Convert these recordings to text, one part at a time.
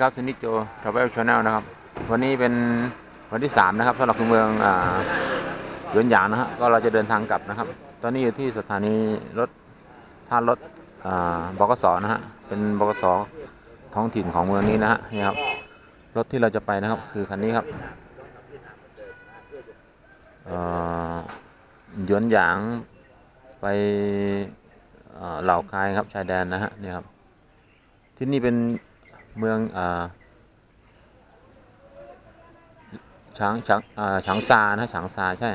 ครับซินิโจทราเวลชาแนลนะครับ วันนี้เป็นวันที่สามนะครับสำหรับเมืองอ่าหยวนหยางนะฮะก็เราจะเดินทางกลับนะครับ ตอนนี้อยู่ที่สถานีรถท่ารถอ่าบกสนะฮะเป็นบกสท้องถิ่นของเมืองนี้นะฮะนี่ครับรถที่เราจะไปนะครับ คือคันนี้ครับเอ่อหยวนหยางไปอ่อเหล่าคายครับชายแดนนะฮะนี่ครับที่นี่เป็น เมืองอ่าช้างช้างอ่าฉางซานะฉางซาใช่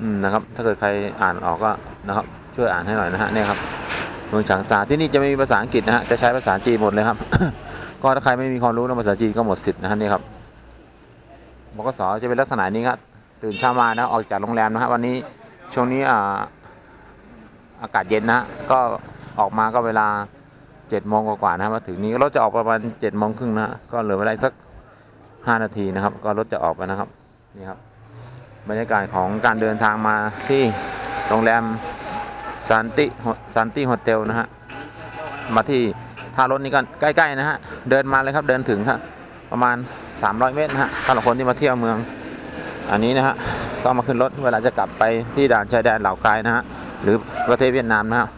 อืมนะครับ ถ้าเกิดใครอ่านออกก็นะครับ ช่วยอ่านให้หน่อยนะฮะเนี่ยครับ เมืองฉางซาที่นี่จะไม่มีภาษาอังกฤษนะฮะจะใช้ภาษาจีนหมดเลยครับ ก็ถ้าใครไม่มีความรู้เรื่องภาษาจีนก็หมดสิทธิ์นะฮะนี่ครับบกสจะเป็นลักษณะนี้ครับตื่นเช้ามานะออกจากโรงแรมนะฮะวันนี้ช่วงนี้อ่าอากาศเย็นนะก็ออกมาก็เวลา เจ็ดโมงกว่าๆนะครับมาถึงนี้รถจะออกประมาณเจ็ดโมงครึ่งนะก็เหลือเวลาสักห้านาทีนะครับ ก็รถจะออกไปนะครับนี่ครับบรรยากาศของการเดินทางมาที่โรงแรมซันติซันติโฮเทลนะฮะมาที่ท่ารถนี้กันใกล้ๆนะฮะเดินมาเลยครับเดินถึงครับประมาณ 300 เมตรนะฮะสำหรับคนที่มาเที่ยวเมือง อันนี้นะฮะก็มาขึ้นรถเวลาจะกลับไปที่ด่านชายแดนเหล่ากายนะฮะหรือประเทศเวียดนามนะฮะ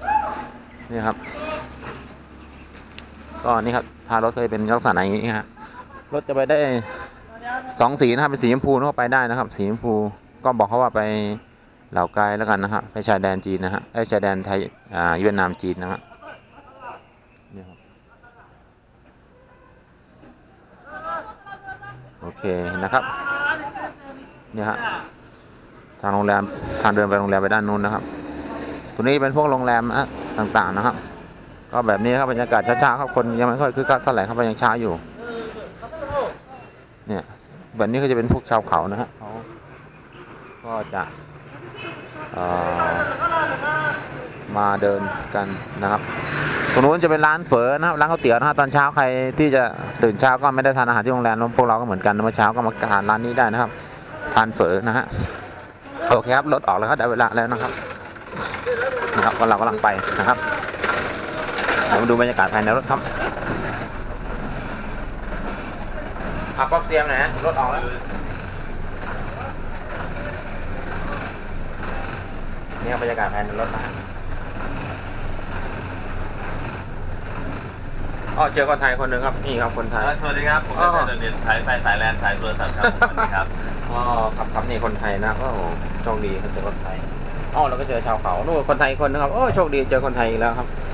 นี่ครับ ก็นี่ครับทารถเคยเป็นลักษณะอย่างนี้ฮะรถจะไปได้สองสีนะครับเป็นสีชมพูก็ไปได้นะครับ สีชมพูก็บอกเขาว่าไปเหล่าไกลแล้วกันนะครับไปชายแดนจีนนะฮะไอชายแดนไทยอ่าเวียดนามจีนนะฮะนี่ครับโอเคนะครับเนี่ยฮะทางโรงแรมทางเดินไปโรงแรมไปด้านนู้นนะครับ ตัวนี้เป็นพวกโรงแรมนะต่างๆนะครับ ก็แบบนี้ครับบรรยากาศช้าๆครับคนยังไม่ค่อยคึกคักเท่าไหร่ครับยังช้าอยู่ เนี่ยแบบนี้ก็จะเป็นพวกชาวเขานะฮะเขาก็จะมาเดินกันนะครับตรงนู้นจะเป็นร้านเฝอนะครับร้านก๋วเตี๋ยวนะฮะตอนเช้าใครที่จะตื่นเช้าก็ไม่ได้ทานอาหารที่โรงแรมพวกเราก็เหมือนกันเมื่อเช้าก็มาทานร้านนี้ได้นะครับ ทานเฝอนะฮะโอเคครับรถออกแล้วครับได้เวลาแล้วนะครับนะครับก็เรากำลังไปนะครับ เดี๋ยวมาดูบรรยากาศภายในรถครับขับป๊อปเซียมหน่อยนะรถออกแล้วนี่ครับบรรยากาศภายในรถนะฮะอ๋อเจอคนไทยคนหนึ่งครับ นี่ครับคนไทย สวัสดีครับ ผมอ๋อเป็นเดนเน็ตสายไฟสายแลนสายโทรศัพท์ครับสวัสดีครับอ๋อครับครับนี่คนไทยนะโอ้โหโชคดีครับเจอคนไทยอ๋อเราก็เจอชาวเขานู่นคนไทยอีกคนนะครับโอ้โชคดีเจอคนไทยอีกแล้วครับแหม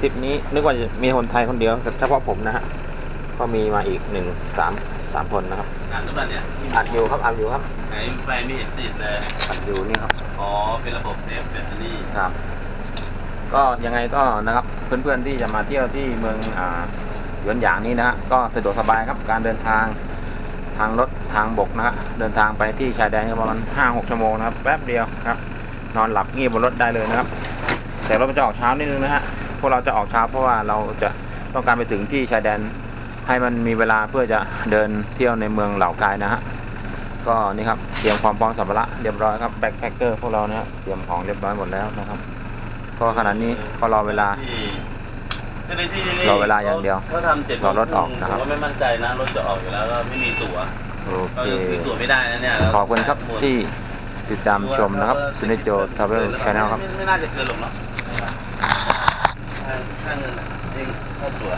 ทริปนี้นึกว่าจะมีคนไทยคนเดียวแต่เฉพาะผมนะฮะก็มีมาอีกหนึ่งสามสามคนนะครับงานทุกวันเนี่ยอัดอยู่ครับอัดอยู่ครับไหนไฟไม่เห็นติดเลยอัดอยู่นี่ครับอ๋อเป็นระบบเซฟแบตเตอรี่ครับ ก็ยังไงก็นะครับเพื่อนๆที่จะมาเที่ยวที่เมืองอ่าหยวนหยางนี้นะฮะก็สะดวกสบายครับการเดินทางทางรถทางบกนะฮะเดินทางไปที่ชายแดนก็ประมาณห้าหกชั่วโมงนะครับแป๊บเดียวครับ นอนหลับงีบบนรถได้เลยนะครับ แต่รถมันจะออกเช้านิดนึงนะฮะ พวกเราจะออกเช้าเพราะว่าเราจะต้องการไปถึงที่ชายแดนให้มันมีเวลาเพื่อจะเดินเที่ยวในเมืองเหล่ากายนะฮะก็นี่ครับเตรียมความพร้อมสัมภาระเรียบร้อยครับแบ็คแพคเกอร์พวกเรานะฮะเตรียมของเรียบร้อยหมดแล้วนะครับก็ขณะนี้ก็รอเวลาที่เจ้าหน้าที่รอเวลาอย่างเดียวเขาทำเจ็ดรอรถออกนะครับผมก็ไม่มั่นใจนะรถจะออกอยู่แล้วก็ไม่มีตั๋วโอเราเคยังซื้อตั๋วไม่ได้นะเนี่ยแล้วขอบคุณครับหมดที่ติดตามชมนะครับซูนิโจทราเวลชาแนลครับไม่ไม่น่าจะเกินหรอกเนาะ ค่าค่าเงินเองค่าตั๋ว